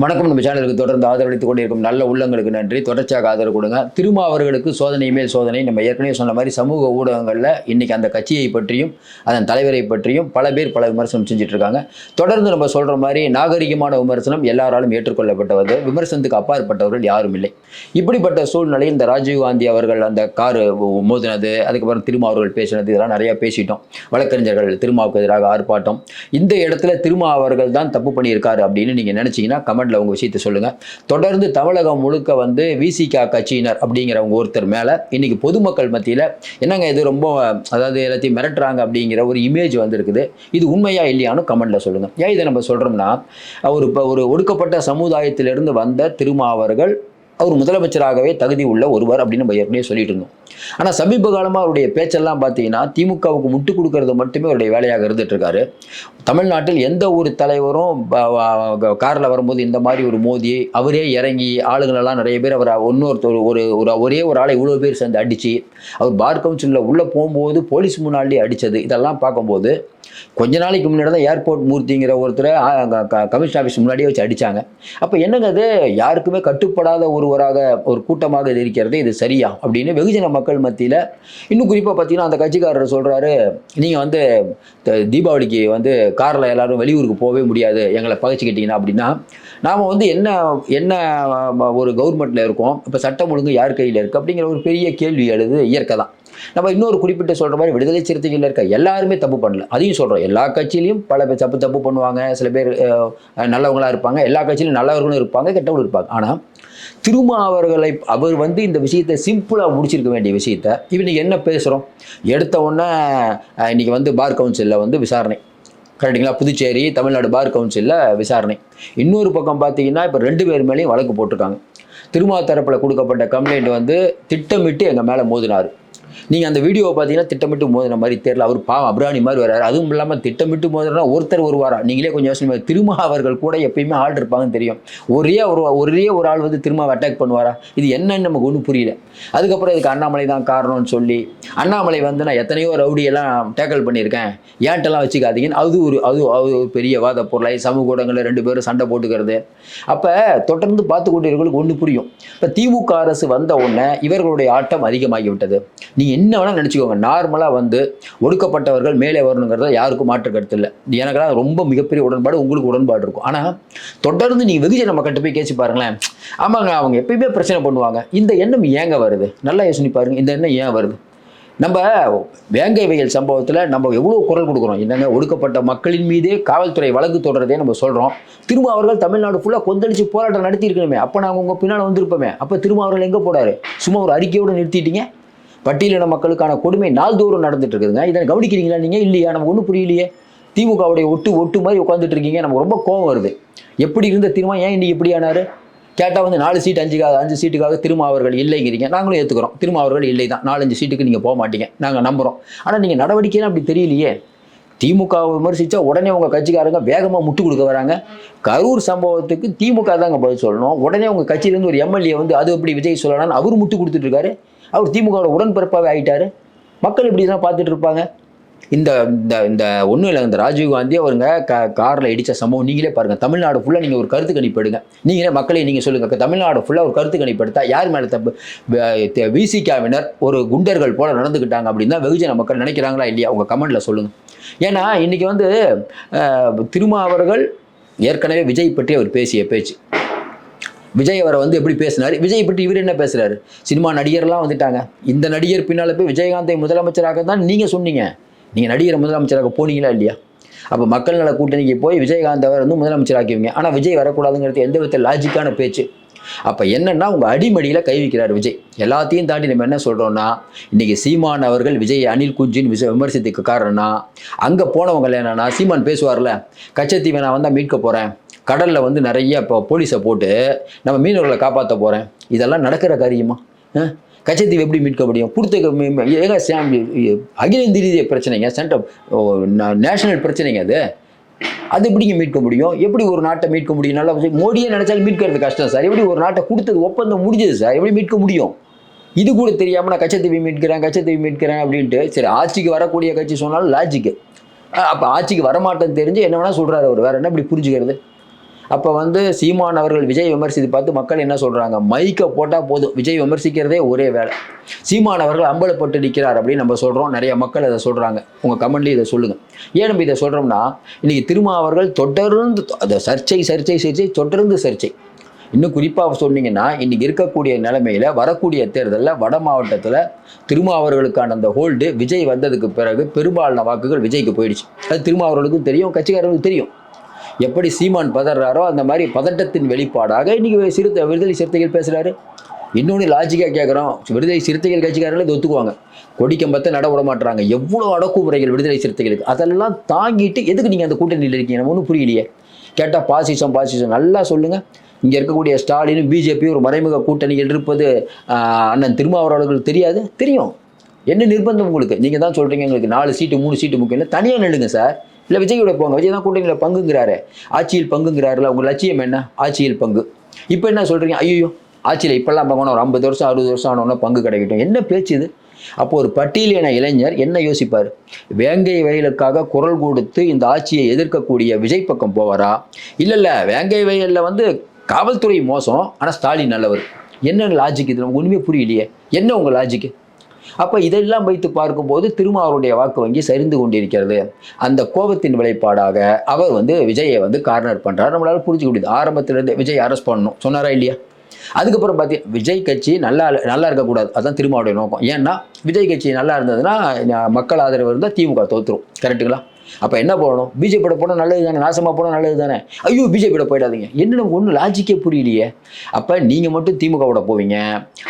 வணக்கம். நம்ம சேனலுக்கு தொடர்ந்து ஆதரவளித்துக் கொண்டிருக்கும் நல்ல உள்ளங்களுக்கு நன்றி. தொடர்ச்சியாக ஆதரவு கொடுங்க. திருமா அவர்களுக்கு சோதனை மேல் சோதனை. நம்ம ஏற்கனவே சொன்ன மாதிரி சமூக ஊடகங்களில் இன்றைக்கி அந்த கட்சியை பற்றியும் அதன் தலைவரை பற்றியும் பல பேர் பல விமர்சனம் செஞ்சுட்டு இருக்காங்க தொடர்ந்து நம்ம சொல்கிற மாதிரி நாகரிகமான விமர்சனம் எல்லாராலும் ஏற்றுக்கொள்ளப்பட்டவது விமர்சனத்துக்கு அப்பாற்பட்டவர்கள் யாரும் இல்லை. இப்படிப்பட்ட சூழ்நிலையில் இந்த ராஜீவ் காந்தி அவர்கள் அந்த காரு மோதினது அதுக்கப்புறம் திருமா அவர்கள் பேசினது இதெல்லாம் நிறையா பேசிட்டோம். வழக்கறிஞர்கள் திருமாவுக்கு எதிராக ஆர்ப்பாட்டம். இந்த இடத்துல திருமா அவர்கள் தான் தப்பு பண்ணியிருக்காரு அப்படின்னு நீங்கள் நினச்சிங்கன்னா கமெண்ட் கமெண்ட்ல உங்க விஷயத்தை சொல்லுங்க. தொடர்ந்து தமிழகம் முழுக்க வந்து விசிகா கட்சியினர் அப்படிங்கிறவங்க ஒருத்தர் மேல இன்னைக்கு பொதுமக்கள் மத்தியில என்னங்க இது ரொம்ப அதாவது எல்லாத்தையும் மிரட்டுறாங்க அப்படிங்கிற ஒரு இமேஜ் வந்திருக்குது. இது உண்மையா இல்லையானு கமெண்ட்ல சொல்லுங்க. ஏன் இதை நம்ம சொல்றோம்னா ஒரு இப்போ ஒரு ஒடுக்கப்பட்ட சமுதாயத்திலிருந்து வந்த திருமா அவர்கள் அவர் முதலமைச்சராகவே தகுதி உள்ள ஒருவர் அப்படின்னு நம்ம ஏற்கனவே சொல்லிட்டு இருந்தோம். ஆனால் சமீப காலமாக அவருடைய பேச்செல்லாம் பார்த்தீங்கன்னா திமுகவுக்கு முட்டு கொடுக்கறது மட்டுமே அவருடைய வேலையாக இருந்துட்டு இருக்காரு. தமிழ்நாட்டில் எந்த ஒரு தலைவரும் காரில் வரும்போது இந்த மாதிரி ஒரு மோதி அவரே இறங்கி ஆளுங்களெல்லாம் நிறைய பேர் அவரை இன்னொருத்தர் ஒரு ஒரு ஒரே ஒரு ஆளை இவ்வளோ பேர் சேர்ந்து அடித்து அவர் பார் கவுன்சிலில் உள்ளே போகும்போது போலீஸ் முன்னாடி அடித்தது இதெல்லாம் பார்க்கும்போது கொஞ்ச நாளைக்கு முன்னாடி தான் ஏர்போர்ட் மூர்த்திங்கிற ஒருத்தரை கமிஷன் ஆஃபீஸ் முன்னாடியே வச்சு அடித்தாங்க அப்போ என்னங்க அது? யாருக்குமே கட்டுப்படாத ஒரு ஒருவராக ஒரு கூட்டமாக இது இருக்கிறது இது சரியா? அப்படின்னு வெகுஜன மக்கள் மத்தியில் இன்னும் குறிப்பாக பார்த்தீங்கன்னா அந்த கட்சிக்காரர் சொல்கிறாரு நீங்கள் வந்து த- தீபாவளிக்கு வந்து காரில் எல்லாரும் வெளியூருக்கு போகவே முடியாது எங்களை பகைச்சிக்கிட்டீங்கன்னா அப்படின்னா நாம் வந்து என்ன என்ன ஒரு கவர்மெண்ட்டில் இருக்கோம் இப்போ சட்டம் ஒழுங்கு யார் கையில் இருக்குது அப்படிங்கிற ஒரு பெரிய கேள்வி எழுது இயற்கை தான். நம்ம இன்னொரு குறிப்பிட்ட சொல்கிற மாதிரி விடுதலை சிறுத்தைகளில் இருக்க எல்லாருமே தப்பு பண்ணல. அதையும் சொல்கிறோம் எல்லா கட்சியிலையும் பல பேர் தப்பு தப்பு பண்ணுவாங்க. சில பேர் நல்லவங்களாக நல்லவங்களா இருப்பாங்க. எல்லா கட்சியிலும் நல்லவர்களும் இருப்பாங்க கெட்டவங்களும் இருப்பாங்க. ஆனால் திருமா அவர்களை அவர் வந்து இந்த விஷயத்தை சிம்பிளாக முடிச்சிருக்க வேண்டிய விஷயத்த இவனுக்கு என்ன பேசுகிறோம் எடுத்த உடனே இன்றைக்கி இன்னைக்கு வந்து பார் கவுன்சிலில் வந்து விசாரணை. கரெக்டுங்களா புதுச்சேரி தமிழ்நாடு பார் கவுன்சிலில் விசாரணை. இன்னொரு பக்கம் பார்த்தீங்கன்னா இப்போ ரெண்டு பேர் மேலேயும் வழக்கு போட்டிருக்காங்க. திருமா தரப்பில் கொடுக்கப்பட்ட கம்ப்ளைண்ட் வந்து திட்டமிட்டு எங்கள் மேலே மோதினார். நீங்கள் அந்த வீடியோவை பார்த்தீங்கன்னா திட்டமிட்டு மோதின மாதிரி தெரியல. அவர் பாவம் அப்ராணி மாதிரி வராரு அதுவும் இல்லாமல் திட்டமிட்டு மோதினா ஒருத்தர் வருவாரா நீங்களே கொஞ்சம் யோசனை திருமா அவர்கள் கூட எப்பயுமே ஆள் இருப்பாங்கன்னு தெரியும். ஒரே ஒரு ஒரே ஒரு ஆள் வந்து திரும்ப அட்டாக் பண்ணுவாரா? இது என்னன்னு நமக்கு ஒன்றும் புரியல. அதுக்கப்புறம் இதுக்கு அண்ணாமலை தான் காரணம்னு சொல்லி அண்ணாமலை வந்து நான் எத்தனையோ ரவுடியெல்லாம் டேக்கல் பண்ணியிருக்கேன். ஏன்ட்டெல்லாம் வச்சுக்காதீங்கன்னு அது ஒரு அது அது ஒரு பெரிய வாத பொருளாய் சமூக ஊடகங்களில் ரெண்டு பேரும் சண்டை போட்டுக்கிறது. அப்போ தொடர்ந்து பார்த்து கொண்டிருக்கிறவங்களுக்கு ஒன்று புரியும். இப்போ திமுக அரசு வந்த உடனே இவர்களுடைய ஆட்டம் அதிகமாகி விட்டது நீங்கள் என்ன வேணால் நினச்சிக்கோங்க. நார்மலாக வந்து ஒடுக்கப்பட்டவர்கள் மேலே வரணுங்கிறத யாருக்கும் மாற்று கருத்து இல்லை. எனக்கெல்லாம் ரொம்ப மிகப்பெரிய உடன்பாடு உங்களுக்கு உடன்பாடு இருக்கும். ஆனால் தொடர்ந்து நீங்கள் வெகுஜன மக்கள்கிட்ட போய் கேச்சு பாருங்களேன். ஆமாங்க அவங்க எப்பயுமே பிரச்சனை பண்ணுவாங்க. இந்த எண்ணம் ஏங்க வருது? நல்லா யோசனை பாருங்க. இந்த எண்ணம் ஏன் வருது? நம்ம வேங்கை வயல் சம்பவத்தில் நம்ம எவ்வளோ குரல் கொடுக்குறோம். என்னங்க ஒடுக்கப்பட்ட மக்களின் மீதே காவல்துறை வழக்கு தொடர்றதே நம்ம சொல்கிறோம் திரும்ப அவர்கள் தமிழ்நாடு ஃபுல்லாக கொந்தளிச்சு போராட்டம் நடத்தியிருக்கணுமே. அப்போ நாங்கள் உங்கள் பின்னால் வந்திருப்போமே. அப்போ திரும்ப அவர்கள் எங்கே போடாரு சும்மா ஒரு அறிக்கையோடு நிறுத்திட்டீங்க? பட்டியலின மக்களுக்கான கொடுமை நாள்தோறும் நடந்துட்டு இருக்குதுங்க. இதை கவனிக்கிறீங்களா நீங்கள் இல்லையா? நமக்கு ஒன்றும் புரியலையே. திமுகவுடைய ஒட்டு ஒட்டு மாதிரி உட்காந்துட்டு இருக்கீங்க. நமக்கு ரொம்ப கோவம் வருது. எப்படி இருந்த திரும்ப ஏன் இன்னைக்கு இப்படி ஆனாரு? கேட்டால் வந்து நாலு சீட் அஞ்சுக்காக அஞ்சு சீட்டுக்காக திரும்ப அவர்கள் இல்லைங்கிறீங்க. நாங்களும் ஏற்றுக்கிறோம் திரும்ப அவர்கள் இல்லை தான் நாலஞ்சு சீட்டுக்கு நீங்கள் போக மாட்டீங்க. நாங்கள் நம்புகிறோம் ஆனால் நீங்கள் நடவடிக்கைலாம் அப்படி தெரியலையே. திமுகவை விமர்சித்தா உடனே உங்கள் கட்சிக்காரங்க வேகமாக முட்டு கொடுக்க வராங்க. கரூர் சம்பவத்துக்கு திமுக தாங்க பதில் சொல்லணும். உடனே உங்கள் கட்சியிலேருந்து ஒரு எம்எல்ஏ வந்து அது எப்படி விஜய் சொல்லலாம்னு அவர் முட்டு கொடுத்துட்டு இருக்காரு. அவர் திமுகவோட உடன்பிறப்பாகவே ஆகிட்டாரு மக்கள் இப்படி தான் பார்த்துட்டு இருப்பாங்க இந்த இந்த இந்த ஒன்றும் இல்லை இந்த ராஜீவ்காந்தி அவருங்க க காரில் இடித்த சம்பவம் நீங்களே பாருங்கள் தமிழ்நாடு ஃபுல்லாக நீங்கள் ஒரு கருத்து கணிப்பு எடுங்க நீங்களே மக்களே நீங்கள் சொல்லுங்கள் தமிழ்நாடு ஃபுல்லாக ஒரு கருத்து கணிப்பு யார் மேலே தப்பு? விசிகாவினர் ஒரு குண்டர்கள் போல நடந்துக்கிட்டாங்க அப்படின்னு தான் வெகுஜன மக்கள் நினைக்கிறாங்களா இல்லையா? உங்கள் கமெண்ட்டில் சொல்லுங்கள் ஏன்னா இன்றைக்கி வந்து திருமாவர்கள் திருமா அவர்கள் ஏற்கனவே விஜய் பற்றி அவர் பேசிய பேச்சு. விஜய் அவரை வந்து எப்படி பேசினார்? விஜய் பற்றி இவர் என்ன பேசுகிறாரு சினிமா நடிகர்லாம் வந்துட்டாங்க. இந்த நடிகர் பின்னால் போய் விஜயகாந்தை முதலமைச்சராக தான் நீங்கள் சொன்னீங்க. நீங்கள் நடிகர் முதலமைச்சராக போனீங்களா இல்லையா? அப்போ மக்கள் நல கூட்டணிக்கு போய் விஜயகாந்த் அவர் வந்து முதலமைச்சராக்கிவிங்க. ஆனால் விஜய் வரக்கூடாதுங்கிறது எந்த வித லாஜிக்கான பேச்சு? அப்போ என்னன்னா உங்கள் அடிமடியில் கை வைக்கிறார் விஜய். எல்லாத்தையும் தாண்டி நம்ம என்ன சொல்கிறோன்னா இன்றைக்கி சீமான் அவர்கள் விஜய் அனில் குஞ்சின் விஜய் விமர்சித்துக்கு காரணம்னா அங்கே போனவங்க என்னன்னா சீமான் பேசுவார்ல கச்சத்தீவை நான் வந்தால் மீட்க போகிறேன் கடலில் வந்து நிறைய இப்போ போலீஸை போட்டு நம்ம மீனவர்களை காப்பாற்ற போகிறேன் இதெல்லாம் நடக்கிற காரியமா? கச்சத்தீவு எப்படி மீட்க முடியும்? கொடுத்த ஏக சாம் அகில இந்திய பிரச்சனைங்க சென்ட்ரல் நேஷனல் பிரச்சனைங்க அது. அது எப்படிங்க மீட்க முடியும்? எப்படி ஒரு நாட்டை மீட்க முடியும்? நல்லா மோடியே நினைச்சாலும் மீட்கிறது கஷ்டம் சார். எப்படி ஒரு நாட்டை கொடுத்தது ஒப்பந்தம் முடிஞ்சது சார்? எப்படி மீட்க முடியும்? இது கூட தெரியாமல் நான் கச்சத்தீவி மீட்கிறேன் கச்சத்தீவி மீட்கிறேன் அப்படின்ட்டு சரி ஆட்சிக்கு வரக்கூடிய கட்சி சொன்னாலும் லாஜிக்கு அப்போ ஆட்சிக்கு வரமாட்டேன்னு தெரிஞ்சு என்ன வேணால் சொல்கிறாரு அவர். வேறு என்ன இப்படி புரிஞ்சுக்கிறது? அப்போ வந்து சீமான் அவர்கள் விஜய் விமர்சித்து பார்த்து மக்கள் என்ன சொல்கிறாங்க மைக்கை போட்டால் போதும். விஜய் விமர்சிக்கிறதே ஒரே வேலை. சீமான் அவர்கள் அம்பலப்பட்டு நிற்கிறார் அப்படின்னு நம்ம சொல்கிறோம் நிறைய மக்கள் அதை சொல்கிறாங்க உங்கள் கமெண்ட்லேயும் இதை சொல்லுங்கள் ஏன் நம்ம இதை சொல்கிறோம்னா இன்றைக்கி திருமா அவர்கள் தொடர்ந்து அந்த சர்ச்சை சர்ச்சை சர்ச்சை தொடர்ந்து சர்ச்சை. இன்னும் குறிப்பாக சொன்னீங்கன்னா இன்றைக்கி இருக்கக்கூடிய நிலைமையில் வரக்கூடிய தேர்தலில் வட மாவட்டத்தில் திருமாவர்களுக்கான அந்த ஹோல்டு விஜய் வந்ததுக்கு பிறகு பெரும்பாலான வாக்குகள் விஜய்க்கு போயிடுச்சு. அது திருமாவர்களுக்கும் தெரியும் கட்சிக்காரர்களுக்கும் தெரியும். எப்படி சீமான் பதறாரோ அந்த மாதிரி பதட்டத்தின் வெளிப்பாடாக இன்றைக்கி சிறுத்தை விடுதலை சிறுத்தைகள் பேசுகிறாரு இன்னொன்று லாஜிக்காக கேட்குறோம் விடுதலை சிறுத்தைகள் கட்சிக்காரங்களே இது ஒத்துக்குவாங்க. கொடிக்கம்பத்தை நட விட மாட்டுறாங்க எவ்வளோ அடக்குமுறைகள் விடுதலை சிறுத்தைகளுக்கு. அதெல்லாம் தாங்கிட்டு எதுக்கு நீங்கள் அந்த கூட்டணியில் இருக்கீங்க? நம்ம ஒன்றும் புரியலையே. கேட்டால் பாசிசம் பாசிசம். நல்லா சொல்லுங்கள் இங்கே இருக்கக்கூடிய ஸ்டாலின் பிஜேபி ஒரு மறைமுக கூட்டணியில் இருப்பது அண்ணன் திருமாவளவர்களுக்கு தெரியாது? தெரியும். என்ன நிர்பந்தம் உங்களுக்கு? நீங்கள் தான் சொல்கிறீங்க எங்களுக்கு நாலு சீட்டு மூணு சீட்டு முக்கியம் இல்லை தனியாக நில்லுங்க சார். இல்லை விஜயோட போங்க விஜய் தான் கூட்டணியில் பங்குங்கிறாரு. ஆட்சியில் பங்குங்கிறாருல உங்கள் லட்சியம் என்ன? ஆட்சியில் பங்கு. இப்போ என்ன சொல்கிறீங்க ஐயோ ஆட்சியில் இப்போல்லாம் பங்கணும் ஒரு ஐம்பது வருஷம் அறுபது வருஷம் ஆனோன்னா பங்கு கிடைக்கட்டும். என்ன பேச்சு இது? அப்போ ஒரு பட்டியலின இளைஞர் என்ன யோசிப்பார்? வேங்கை வயலுக்காக குரல் கொடுத்து இந்த ஆட்சியை எதிர்க்கக்கூடிய விஜய் பக்கம் போவாரா? இல்லை இல்லை வேங்கை வயலில் வந்து காவல்துறை மோசம் ஆனால் ஸ்டாலின் நல்லவர். என்ன லாஜிக் இது? நமக்கு ஒன்றுமே புரியலையே. என்ன உங்கள் லாஜிக்கு அப்போ இதெல்லாம் வைத்து பார்க்கும்போது திருமாவருடைய வாக்கு வங்கி சரிந்து கொண்டிருக்கிறது. அந்த கோபத்தின் விளைப்பாடாக அவர் வந்து விஜயை வந்து கார்னர் பண்ணுறாரு நம்மளால் புரிஞ்சுக்க முடியுது. ஆரம்பத்திலேருந்து விஜய் அரெஸ்ட் பண்ணணும். சொன்னாரா இல்லையா? அதுக்கப்புறம் பார்த்தீங்கன்னா விஜய் கட்சி நல்லா நல்லா இருக்கக்கூடாது அதுதான் திருமாவுடைய நோக்கம். ஏன்னா விஜய் கட்சி நல்லா இருந்ததுன்னா மக்கள் ஆதரவு இருந்தால் திமுக தோத்துரும். கரெக்ட்டுங்களா அப்போ என்ன போகணும் பிஜேபியோட போனால் நல்லது தானே? நாசமாக போனால் நல்லது தானே? ஐயோ பிஜேபியோட போயிடாதீங்க. என்ன நமக்கு ஒன்றும் லாஜிக்கே புரியலையே. அப்போ நீங்கள் மட்டும் திமுகவோட போவீங்க.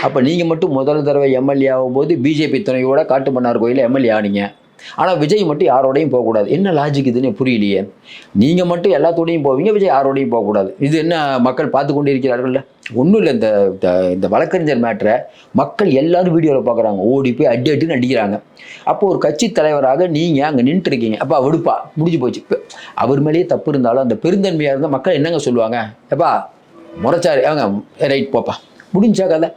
அப்போ நீங்கள் மட்டும் முதல் தடவை எம்எல்ஏ ஆகும்போது பிஜேபி துணையோட காட்டுமன்னார் கோயிலில் எம்எல்ஏ ஆனீங்க. ஆனால் விஜய் மட்டும் யாரோடையும் போகக்கூடாது. என்ன லாஜிக் இதுன்னு புரியலையே. நீங்கள் மட்டும் எல்லாத்தோடையும் போவீங்க விஜய் யாரோடையும் போகக்கூடாது. இது என்ன மக்கள் பார்த்து கொண்டு இருக்கிறார்கள்ல ஒன்றும் இல்லை இந்த இந்த- இந்த வழக்கறிஞர் மேட்டரை மக்கள் எல்லாரும் வீடியோவில் பார்க்குறாங்க. ஓடி போய் அடி அடின்னு அடிக்கிறாங்க. அப்போ ஒரு கட்சி தலைவராக நீங்கள் அங்கே நின்றுட்டு இருக்கீங்க அப்பா விடுப்பா முடிஞ்சு போச்சு. அவர் மேலேயே தப்பு இருந்தாலும் அந்த பெருந்தன்மையாக இருந்தால் மக்கள் என்னங்க சொல்லுவாங்க? எப்பா முறைச்சாரு அவங்க ரைட் போப்பா. முடிஞ்சா கதை.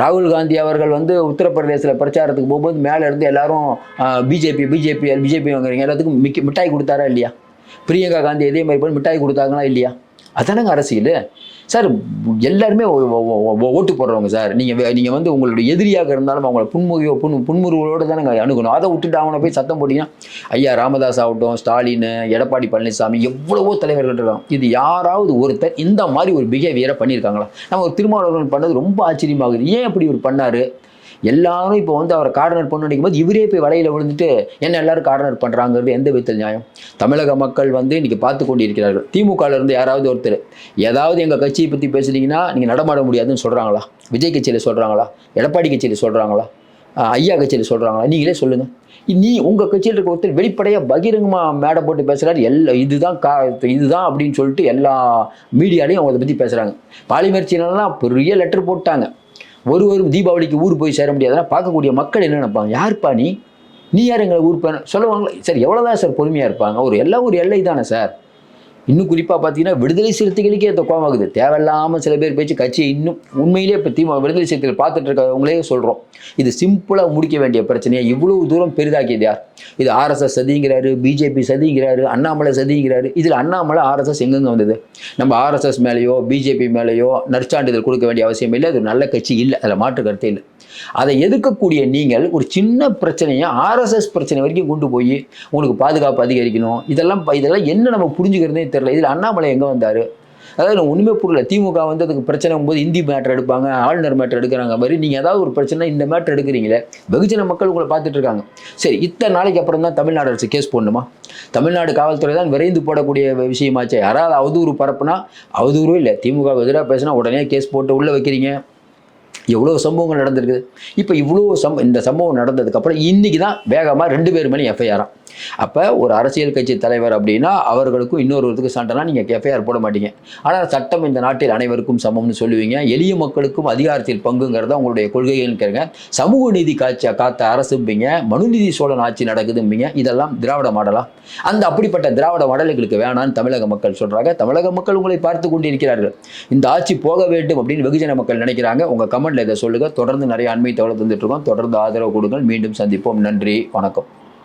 ராகுல் காந்தி அவர்கள் வந்து உத்தரப்பிரதேசத்தில் பிரச்சாரத்துக்கு போகும்போது மேலே இருந்து எல்லாரும் பிஜேபி பிஜேபி பிஜேபி வாங்குறீங்க. எல்லாத்துக்கும் மிக்க மிட்டாய் கொடுத்தாரா இல்லையா? பிரியங்கா காந்தி இதே மாதிரி போய் மிட்டாய் கொடுத்தாங்களா இல்லையா? அதானங்க அரசியல். சார் எல்லாருமே ஓட்டு போடுறவங்க சார். நீங்கள் நீங்கள் வந்து உங்களுடைய எதிரியாக இருந்தாலும் அவங்கள புன்முகியோ புன் புன்முறுவலோடு தானே அணுகணும். அதை விட்டுட்டு அவனை போய் சத்தம் போட்டிங்கன்னா ஐயா ராமதாஸ் ஆகட்டும் ஸ்டாலின் எடப்பாடி பழனிசாமி எவ்வளவோ தலைவர்கள் இருக்காங்க. இது யாராவது ஒருத்தர் இந்த மாதிரி ஒரு பிஹேவியரை பண்ணியிருக்காங்களா? நம்ம ஒரு திருமாவளவர்கள் பண்ணது ரொம்ப ஆச்சரியமாகுது. ஏன் இப்படி இவர் பண்ணார்? எல்லாரும் இப்போ வந்து அவரை கார்டனர் பண்ணு நினைக்கும் போது இவரே போய் வலையில் விழுந்துட்டு என்ன எல்லாரும் கார்டனர் பண்ணுறாங்கிறது எந்த விதத்தில் நியாயம்? தமிழக மக்கள் வந்து இன்றைக்கி பார்த்து கொண்டு இருக்கிறார்கள் இருந்து யாராவது ஒருத்தர் ஏதாவது எங்கள் கட்சியை பற்றி பேசுனீங்கன்னா நீங்கள் நடமாட முடியாதுன்னு சொல்கிறாங்களா விஜய் கட்சியில் சொல்கிறாங்களா எடப்பாடி கட்சியில் சொல்கிறாங்களா ஐயா கட்சியில் சொல்கிறாங்களா நீங்களே சொல்லுங்கள் நீ உங்கள் கட்சியில் இருக்க ஒருத்தர் வெளிப்படையாக பகிரங்கமாக மேடை போட்டு பேசுகிறாரு எல்லா இதுதான் கா இதுதான் அப்படின்னு சொல்லிட்டு எல்லா மீடியாலையும் அவங்க அதை பற்றி பேசுகிறாங்க பாலிமர் சேனல்லாம் பெரிய லெட்டர் போட்டாங்க. ஒரு ஒரு தீபாவளிக்கு ஊர் போய் சேர முடியாதுன்னா பார்க்கக்கூடிய மக்கள் என்ன நினைப்பாங்க? யாருப்பா நீ? நீ யார் எங்களை ஊர் பேன? சொல்லுவாங்களே. சார் எவ்வளோதான் சார் பொறுமையாக இருப்பாங்க. ஒரு எல்லாம் ஒரு எல்லை தானே சார். இன்னும் குறிப்பாக பார்த்தீங்கன்னா விடுதலை சிறுத்தைகளுக்கே அந்த கோவம் ஆகுது தேவையில்லாமல் சில பேர் பேச்சு கட்சியை இன்னும் உண்மையிலேயே இப்போ தீமா விடுதலை சிறுத்தைகள் பார்த்துட்டு இருக்கவங்களே சொல்கிறோம் இது சிம்பிளாக முடிக்க வேண்டிய பிரச்சனையை? இவ்வளவு தூரம் பெரிதாக்கியது யார்? இது ஆர்எஸ்எஸ் சதிங்கிறாரு பிஜேபி சதிங்கிறாரு அண்ணாமலை சதிங்கிறாரு. இதில் அண்ணாமலை ஆர்எஸ்எஸ் எங்கெங்க வந்தது? நம்ம ஆர்எஸ்எஸ் மேலேயோ பிஜேபி மேலேயோ நற்சான்றிதழ் கொடுக்க வேண்டிய அவசியம் இல்லை. அது நல்ல கட்சி இல்லை. அதில் மாற்று கருத்தே இல்லை. அதை எதிர்க்கக்கூடிய நீங்கள் ஒரு சின்ன பிரச்சனையை ஆர்எஸ்எஸ் பிரச்சனை வரைக்கும் கொண்டு போய் உங்களுக்கு பாதுகாப்பு அதிகரிக்கணும். இதெல்லாம் இதெல்லாம் என்ன நம்ம புரிஞ்சுக்கிறதே தெரியல. இதில் அண்ணாமலை எங்கே வந்தார்? அதாவது ஒன்றுமே புரியல. திமுக வந்து அதுக்கு பிரச்சனை போது இந்தி மேட்டர் எடுப்பாங்க ஆளுநர் மேட்டர் எடுக்கிறாங்க. மாதிரி நீங்கள் ஏதாவது ஒரு பிரச்சனை இந்த மேட்ரு எடுக்கிறீங்களே வெகுஜன மக்கள் உங்களை பார்த்துட்டு இருக்காங்க. சரி இத்தனை நாளைக்கு அப்புறம் தான் தமிழ்நாடு அரசு கேஸ் போடணுமா? தமிழ்நாடு காவல்துறை தான் விரைந்து போடக்கூடிய விஷயமாச்சு. யாராவது அவதூறு பரப்புனா அவதூறும் இல்லை. திமுக எதிராக பேசினா உடனே கேஸ் போட்டு உள்ளே வைக்கிறீங்க. எவ்வளோ சம்பவங்கள் நடந்திருக்குது இப்போ இவ்வளோ சம் இந்த சம்பவம் நடந்ததுக்கப்புறம் இன்றைக்கி தான் வேகமாக ரெண்டு பேர் மேலே எஃப்ஐஆராம் அப்போ ஒரு அரசியல் கட்சி தலைவர் அப்படின்னா அவர்களுக்கும் இன்னொருவருக்கு சண்டைனா நீங்கள் எஃப்ஐஆர் போட மாட்டீங்க. ஆனால் சட்டம் இந்த நாட்டில் அனைவருக்கும் சமம்னு சொல்லுவீங்க. எளிய மக்களுக்கும் அதிகாரத்தில் பங்குங்கிறத உங்களுடைய கொள்கைகள்னு கேளுங்க. சமூக நீதி காட்சி காத்த அரசும்பிங்க. மனுநீதி சோழன் ஆட்சி நடக்குதும்பீங்க. இதெல்லாம் திராவிட மாடலா? அந்த அப்படிப்பட்ட திராவிட மாடல் எங்களுக்கு வேணான்னு தமிழக மக்கள் சொல்கிறாங்க தமிழக மக்கள் உங்களை பார்த்து கொண்டிருக்கிறார்கள். இந்த ஆட்சி போக வேண்டும் அப்படின்னு வெகுஜன மக்கள் நினைக்கிறாங்க. உங்கள் கமெண்ட் கமெண்ட்ல இதை சொல்லுங்கள் தொடர்ந்து நிறைய அண்மை தகவல் தந்துட்டு இருக்கோம். தொடர்ந்து ஆதரவு கொடுங்கள். மீண்டும் சந்திப்போம். நன்றி. வணக்கம்.